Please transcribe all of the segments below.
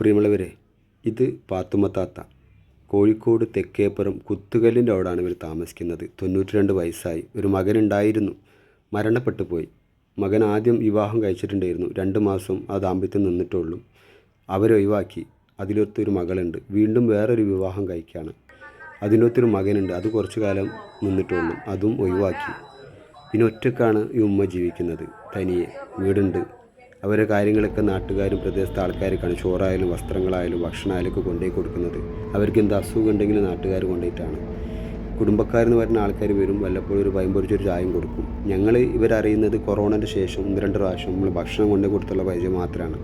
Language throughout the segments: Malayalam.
പ്രിയമുള്ളവരെ ഇത് പാത്തുമ്മ താത്ത കോഴിക്കോട് തെക്കേപ്പുറം കുത്തുകല്ലിന്റെ അവിടാണ് ഇവർ താമസിക്കുന്നത്. തൊണ്ണൂറ്റി രണ്ട് വയസ്സായി. ഒരു മകനുണ്ടായിരുന്നു. മരണപ്പെട്ടു പോയി. മകൻ ആദ്യം വിവാഹം കഴിച്ചിട്ടുണ്ടായിരുന്നു. രണ്ട് മാസം ആ ദാമ്പത്യം നിന്നിട്ടുള്ളൂ. അവരൊഴിവാക്കി അതിലൊത്തൊരു മകളുണ്ട്. വീണ്ടും വേറൊരു വിവാഹം കഴിക്കുകയാണ് അതിനൊത്തൊരു മകനുണ്ട്. അത് കുറച്ചു കാലം നിന്നിട്ടുള്ളൂ. അതും ഒഴിവാക്കി. പിന്നെ ഒറ്റക്കാണ് ഈ ഉമ്മ ജീവിക്കുന്നത്. തനിയെ. വീടുണ്ട്. അവരെ കാര്യങ്ങളൊക്കെ നാട്ടുകാരും പ്രദേശത്തെ ആൾക്കാർക്കാണ് ചോറായാലും വസ്ത്രങ്ങളായാലും ഭക്ഷണമായാലും ഒക്കെ കൊണ്ടുപോയി കൊടുക്കുന്നത്. അവർക്ക് എന്ത് അസുഖം ഉണ്ടെങ്കിലും നാട്ടുകാർ കൊണ്ടുപോയിട്ടാണ്. കുടുംബക്കാരെന്ന് പറയുന്ന ആൾക്കാർ വരും വല്ലപ്പോഴും ഒരു പയമ്പൊരിച്ചൊരു ചായം കൊടുക്കും. ഞങ്ങൾ ഇവരറിയുന്നത് കൊറോണന്റെ ശേഷം ഒന്ന് രണ്ട് പ്രാവശ്യം നമ്മൾ ഭക്ഷണം കൊണ്ടു കൊടുത്തുള്ള പരിചയം മാത്രമാണ്.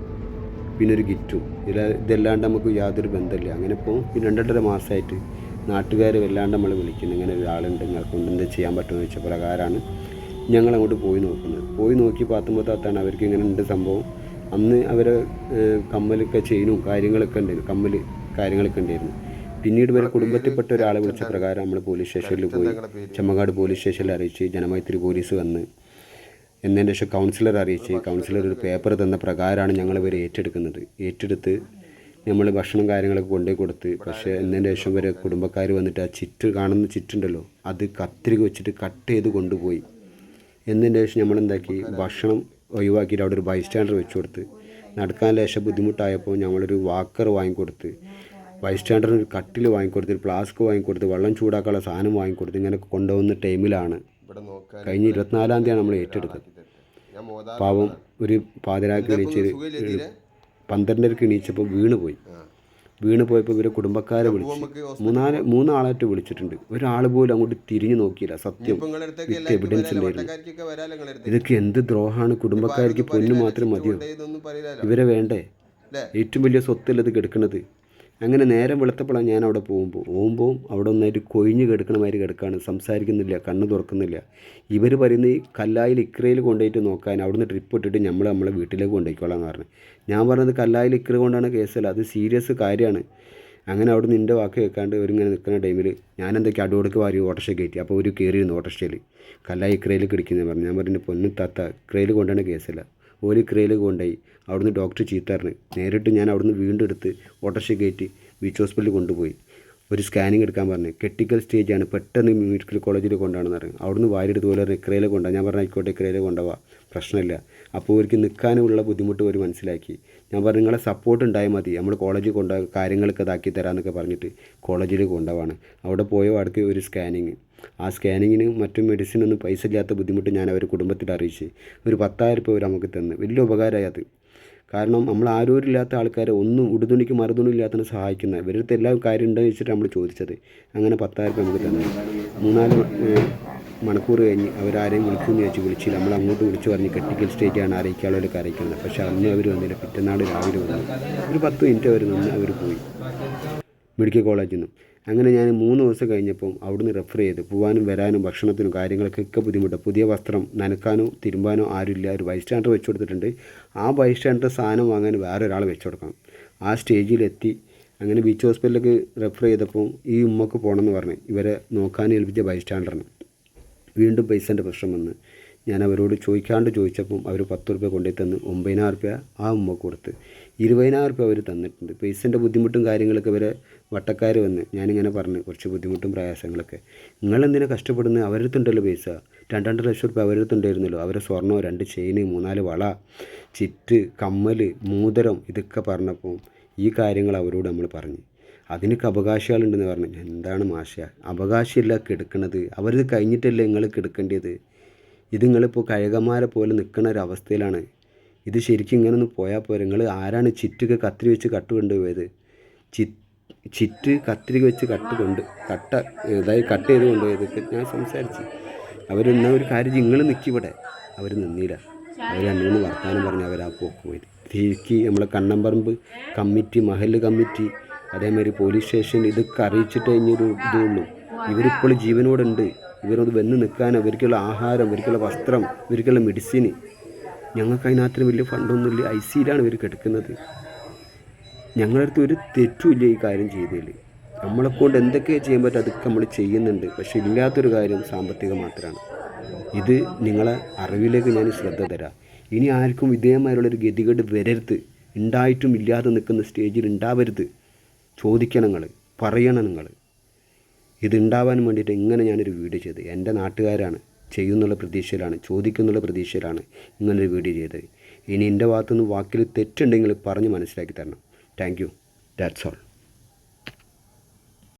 പിന്നെ ഒരു ഗിറ്റും. ഇല്ല ഇതല്ലാണ്ട് നമുക്ക് യാതൊരു ബന്ധമില്ല. അങ്ങനെ ഇപ്പോൾ ഈ രണ്ടര മാസമായിട്ട് നാട്ടുകാർ വല്ലാണ്ട് നമ്മൾ വിളിക്കുന്നു. ഇങ്ങനെ ഒരാളുണ്ട് നിങ്ങൾക്ക് കൊണ്ട് എന്താ ചെയ്യാൻ പറ്റുമെന്ന് വെച്ച പ്രകാരമാണ് ഞങ്ങൾ അങ്ങോട്ട് പോയി നോക്കുന്നത്. പോയി നോക്കി പാത്തുമ്പോൾ താത്താണ് അവർക്ക് ഇങ്ങനെ ഉണ്ട് സംഭവം. അന്ന് അവരെ കമ്മലൊക്കെ ചെയിനും കാര്യങ്ങളൊക്കെ ഉണ്ടായിരുന്നു കമ്മൽ കാര്യങ്ങളൊക്കെ ഉണ്ടായിരുന്നു. പിന്നീട് വരെ കുടുംബത്തിൽപ്പെട്ട ഒരാളെ വിളിച്ച പ്രകാരം നമ്മൾ പോലീസ് സ്റ്റേഷനിൽ പോയി. ചമ്മകാട് പോലീസ് സ്റ്റേഷനിൽ അറിയിച്ച് ജനമൈത്രി പോലീസ് വന്ന് എന്നതിന് ശേഷം കൗൺസിലർ അറിയിച്ച് കൗൺസിലർ ഒരു പേപ്പർ തന്ന പ്രകാരമാണ് ഞങ്ങൾ ഇവരെ ഏറ്റെടുക്കുന്നത്. ഏറ്റെടുത്ത് നമ്മൾ ഭക്ഷണം കാര്യങ്ങളൊക്കെ കൊണ്ടുപോയി കൊടുത്ത് പക്ഷേ എന്നതിന് ശേഷം വരെ കുടുംബക്കാർ വന്നിട്ട് ആ ചിറ്റ് കാണുന്ന ചിറ്റുണ്ടല്ലോ അത് കത്തിരിക വെച്ചിട്ട് കട്ട് ചെയ്ത് കൊണ്ടുപോയി. എന്നതിന് ശേഷം നമ്മൾ എന്താക്കി ഭക്ഷണം ഒഴിവാക്കിയിട്ട് അവിടെ ഒരു ബൈസ്റ്റാൻഡർ വെച്ച് കൊടുത്ത് നടക്കാൻ ലേശം ബുദ്ധിമുട്ടായപ്പോൾ ഞങ്ങളൊരു വാക്കർ വാങ്ങിക്കൊടുത്ത്. ബൈസ്റ്റാൻഡറിന് ഒരു കട്ടിൽ വാങ്ങിക്കൊടുത്ത് ഒരു ഫ്ലാസ്ക് വാങ്ങിക്കൊടുത്ത് വെള്ളം ചൂടാക്കാനുള്ള സാധനം വാങ്ങിക്കൊടുത്ത് ഇങ്ങനെ കൊണ്ടുപോകുന്ന ടൈമിലാണ്. കഴിഞ്ഞ ഇരുപത്തിനാലാം തീയതിയാണ് നമ്മൾ ഏറ്റെടുത്തത്. പാവം ഒരു പാതിരാക്ക് എണീച്ച് പന്ത്രണ്ടരക്ക് എണീച്ചപ്പോൾ വീണ് പോയി. വീണ് പോയപ്പോൾ ഇവരെ കുടുംബക്കാരെ വിളിച്ചു. മൂന്നാൽ മൂന്നാളായിട്ട് വിളിച്ചിട്ടുണ്ട്. ഒരാൾ പോലും അങ്ങോട്ട് തിരിഞ്ഞു നോക്കിയില്ല സത്യം. വിത്ത് എവിഡൻസ് ഉണ്ടായിരുന്നു. ഇതൊക്കെ എന്ത് ദ്രോഹമാണ് കുടുംബക്കാർക്ക് പൊന്നു മാത്രം മതിയോ? ഇവരെ വേണ്ടേ? ഏറ്റവും വലിയ സ്വത്തല്ലത് കിടക്കുന്നത് അങ്ങനെ നേരം വെളുത്തപ്പോഴാണ് ഞാൻ അവിടെ പോകുമ്പോൾ പോകുമ്പോൾ അവിടെ ഒന്നായിട്ട് കൊഴിഞ്ഞ് കിടക്കുന്ന മാതിരി കിടക്കാണ്. സംസാരിക്കുന്നില്ല കണ്ണ് തുറക്കുന്നില്ല. ഇവർ പറയുന്നത് ഈ കല്ലായിൽ ഇക്രയിൽ കൊണ്ടുപോയിട്ട് നോക്കാൻ അവിടുന്ന് ട്രിപ്പ് ഇട്ടിട്ട് നമ്മൾ നമ്മളെ വീട്ടിലേക്ക് കൊണ്ടുപോയിക്കോളാം എന്ന് പറഞ്ഞു. ഞാൻ പറഞ്ഞത് കല്ലായിൽ ഇക്ര കൊണ്ടാണ് കേസല്ല അത് സീരിയസ് കാര്യമാണ്. അങ്ങനെ അവിടെ നിന്റെ വാക്ക് കേൾക്കാണ്ട് ഇവരിങ്ങനെ നിൽക്കുന്ന ടൈമിൽ ഞാൻ എന്തൊക്കെ അടോടക്ക് വാരി ഓട്ടോറിക്ഷ കയറ്റി. അപ്പോൾ ഒരു കയറിയിരുന്നു ഓട്ടോറിക്ഷയിൽ കല്ലായി ഇക്രയിൽ കിടക്കുന്നത് പറഞ്ഞു. ഞാൻ പറഞ്ഞു പൊന്നും തത്ത ഇക്രയിൽ കൊണ്ടാണ് കേസല്ല. ഓൽ ക്രയിൽ കൊണ്ടുപോയി. അവിടുന്ന് ഡോക്ടർ ചീത്ത നേരിട്ട് ഞാൻ അവിടുന്ന് വീണ്ടും എടുത്ത് ഓട്ടോറിക്ഷ കയറ്റി ബീച്ച് ഹോസ്പിറ്റലിൽ കൊണ്ടുപോയി. ഒരു സ്കാനിങ് എടുക്കാൻ പറഞ്ഞു. കെട്ടിക്കൽ സ്റ്റേജാണ് പെട്ടെന്ന് മെഡിക്കൽ കോളേജിൽ കൊണ്ടാണെന്ന് പറഞ്ഞു. അവിടുന്ന് വാരിയെടുത്ത് പോലെ പറഞ്ഞു ക്രയിൽ കൊണ്ടുപോകാം. ഞാൻ പറഞ്ഞു ആയിക്കോട്ടെ ക്രയിൽ കൊണ്ടുപോവാം. പ്രശ്നമില്ല. അപ്പോൾ അവർക്ക് നിൽക്കാനുള്ള ബുദ്ധിമുട്ട് ഒരു മനസ്സിലാക്കി. ഞാൻ പറഞ്ഞു നിങ്ങളെ സപ്പോർട്ട് ഉണ്ടായാൽ മതി. നമ്മൾ കോളേജിൽ കൊണ്ട കാര്യങ്ങളൊക്കെ ഇതാക്കി തരാമെന്നൊക്കെ പറഞ്ഞിട്ട് കോളേജിൽ കൊണ്ടുപോവാണ്. അവിടെ പോയ അടുത്ത് ഒരു സ്കാനിങ് ആ സ്കാനിങ്ങിന് മറ്റു മെഡിസിനൊന്നും പൈസ ഇല്ലാത്ത ബുദ്ധിമുട്ട് ഞാൻ അവർ കുടുംബത്തിൽ അറിയിച്ച്. ഒരു പത്തായിരം രൂപ അവർ നമുക്ക് തന്നു. വലിയ ഉപകാരമായി അത്. കാരണം നമ്മൾ ആരോരില്ലാത്ത ആൾക്കാരെ ഒന്നും ഉടുതുണിക്ക് മറുതുണി ഇല്ലാത്തതിന് സഹായിക്കുന്ന ഇവരുടെ എല്ലാ കാര്യം ഉണ്ടെന്ന് വെച്ചിട്ട് നമ്മൾ ചോദിച്ചത്. അങ്ങനെ പത്തായിരം രൂപ നമുക്ക് തന്നെ മൂന്നാൽ മണിക്കൂർ കഴിഞ്ഞ് അവരാരെയും വിളിക്കുമെന്ന് ചോദിച്ച് വിളിച്ച് നമ്മൾ അങ്ങോട്ട് വിളിച്ച് പറഞ്ഞ് കെട്ടിക്കൽ സ്റ്റേജാണ് അറിയിക്കാനുള്ളവരൊക്കെ അറിയിക്കുന്നത് പക്ഷേ അന്ന് അവർ വന്നില്ല. പിറ്റന്നാൾ രാവിലെ വന്നു. ഒരു പത്ത് മിനിറ്റ് അവർ നിന്ന് അവർ പോയി. മെഡിക്കൽ കോളേജിൽ നിന്നും. അങ്ങനെ ഞാൻ മൂന്ന് ദിവസം കഴിഞ്ഞപ്പം അവിടുന്ന് റെഫർ ചെയ്ത് പോകാനും വരാനും ഭക്ഷണത്തിനും കാര്യങ്ങൾക്കൊക്കെ ബുദ്ധിമുട്ട്. പുതിയ വസ്ത്രം നനക്കാനോ തിരുമ്പാനോ ആരുമില്ല. ഒരു ബൈ സ്റ്റാൻഡർ വെച്ച് കൊടുത്തിട്ടുണ്ട്. ആ ബൈ സ്റ്റാൻഡർ സാധനം വാങ്ങാൻ വേറെ ഒരാൾ വെച്ച് കൊടുക്കണം. ആ സ്റ്റേജിലെത്തി അങ്ങനെ ബീച്ച് ഹോസ്പിറ്റലിലേക്ക് റെഫർ ചെയ്തപ്പോൾ ഈ ഉമ്മക്ക് പോകണമെന്ന് പറഞ്ഞ്. ഇവരെ നോക്കാൻ ഏൽപ്പിച്ച ബൈ സ്റ്റാൻഡറിന് വീണ്ടും പൈസേന്റെ പ്രശ്നം വന്ന്. ഞാൻ അവരോട് ചോദിക്കാണ്ട് ചോദിച്ചപ്പം അവർ പത്ത് റുപ്യ കൊണ്ടുപോയി തന്ന്. ഒമ്പതിനായിരം റുപ്യ ആ ഉമ്മ കൊടുത്ത്. ഇരുപതിനായിരം റുപ്യ അവർ തന്നിട്ടുണ്ട്. പൈസന്റെ ബുദ്ധിമുട്ടും കാര്യങ്ങളൊക്കെ ഇവരെ വട്ടക്കാർ വന്ന് ഞാനിങ്ങനെ പറഞ്ഞു കുറച്ച് ബുദ്ധിമുട്ടും പ്രയാസങ്ങളൊക്കെ. നിങ്ങളെന്തിനാ കഷ്ടപ്പെടുന്നത് അവരടുത്തുണ്ടല്ലോ പൈസ. രണ്ടര ലക്ഷം റുപ്യ അവരടുത്തുണ്ടായിരുന്നല്ലോ. അവരെ സ്വർണം രണ്ട് ചെയിന് മൂന്നാൽ വള ചിറ്റ് കമ്മൽ മൂതരം ഇതൊക്കെ പറഞ്ഞപ്പോൾ ഈ കാര്യങ്ങൾ അവരോട് നമ്മൾ പറഞ്ഞു. അതിനൊക്കെ അവകാശികളുണ്ടെന്ന് പറഞ്ഞു. എന്താണ് മാഷ? അവകാശമില്ല കിടക്കണത്. അവരിത് കഴിഞ്ഞിട്ടല്ലേ നിങ്ങൾ കിടക്കേണ്ടത് ഇത് നിങ്ങളിപ്പോൾ കഴകന്മാരെ പോലെ നിൽക്കുന്ന ഒരു അവസ്ഥയിലാണ്. ഇത് ശരിക്കും ഇങ്ങനെ ഒന്ന് പോയാൽ പോരെ. നിങ്ങൾ ആരാണ് ചിറ്റൊക്കെ കത്തിരി വെച്ച് കട്ടുകൊണ്ടുപോയത് ചിറ്റ് ചിറ്റ് കത്തിരി വെച്ച് കട്ട് കൊണ്ട് കട്ട ഇതായി കട്ട് ചെയ്ത് കൊണ്ടുപോയതൊക്കെ ഞാൻ സംസാരിച്ചു. അവരെന്നാ ഒരു കാര്യം നിങ്ങൾ നിൽക്കിവിടെ അവർ നിന്നില്ല. അവർ അന്നൂന്ന് മൂന്ന് വർത്താനം പറഞ്ഞ് അവർ പോയി തിരിക്ക് നമ്മളെ കണ്ണമ്പറമ്പ് കമ്മിറ്റി മഹൽ കമ്മിറ്റി അതേമാതിരി പോലീസ് സ്റ്റേഷൻ ഇതൊക്കെ അറിയിച്ചിട്ട് കഴിഞ്ഞൊരു ഇതുള്ളൂ ഇവരിപ്പോൾ ജീവനോടുണ്ട്. ഇവരോട് വന്ന് നിൽക്കാൻ ഇവർക്കുള്ള ആഹാരം ഇവർക്കുള്ള വസ്ത്രം ഇവർക്കുള്ള മെഡിസിന്. ഞങ്ങൾക്ക് അതിനകത്തിന് വലിയ ഫണ്ടൊന്നുമില്ല. ഐ സിയിലാണ് ഇവർ കിടക്കുന്നത് ഞങ്ങളുടെ അടുത്ത് ഒരു തെറ്റുമില്ല ഈ കാര്യം ചെയ്തതിൽ നമ്മളെ കൊണ്ട് എന്തൊക്കെ ചെയ്യാൻ പറ്റും അതൊക്കെ നമ്മൾ ചെയ്യുന്നുണ്ട്. പക്ഷെ ഇല്ലാത്തൊരു കാര്യം സാമ്പത്തികം മാത്രമാണ് ഇത് നിങ്ങളെ അറിവിലേക്ക് ഞാൻ ശ്രദ്ധ തരാം. ഇനി ആർക്കും ഇതേമാരുള്ളൊരു ഗതികേട് വരരുത്. ഉണ്ടായിട്ടും ഇല്ലാതെ നിൽക്കുന്ന സ്റ്റേജിൽ ഉണ്ടാവരുത് ചോദിക്കണം നിങ്ങൾ പറയണം നിങ്ങൾ ഇതുണ്ടാവാൻ വേണ്ടിയിട്ട് ഇങ്ങനെ ഞാനൊരു വീഡിയോ ചെയ്ത് എന്റെ നാട്ടുകാരാണ്. ചെയ്യുന്നുള്ള പ്രതീക്ഷയിലാണ്. ചോദിക്കുന്നുള്ള പ്രതീക്ഷയിലാണ് ഇങ്ങനൊരു വീഡിയോ ചെയ്തത്. ഇനി എന്റെ ഭാഗത്തുനിന്ന് വാക്കിൽ തെറ്റുണ്ടെങ്കിൽ പറഞ്ഞ് മനസ്സിലാക്കി തരണം. Thank you. That's all.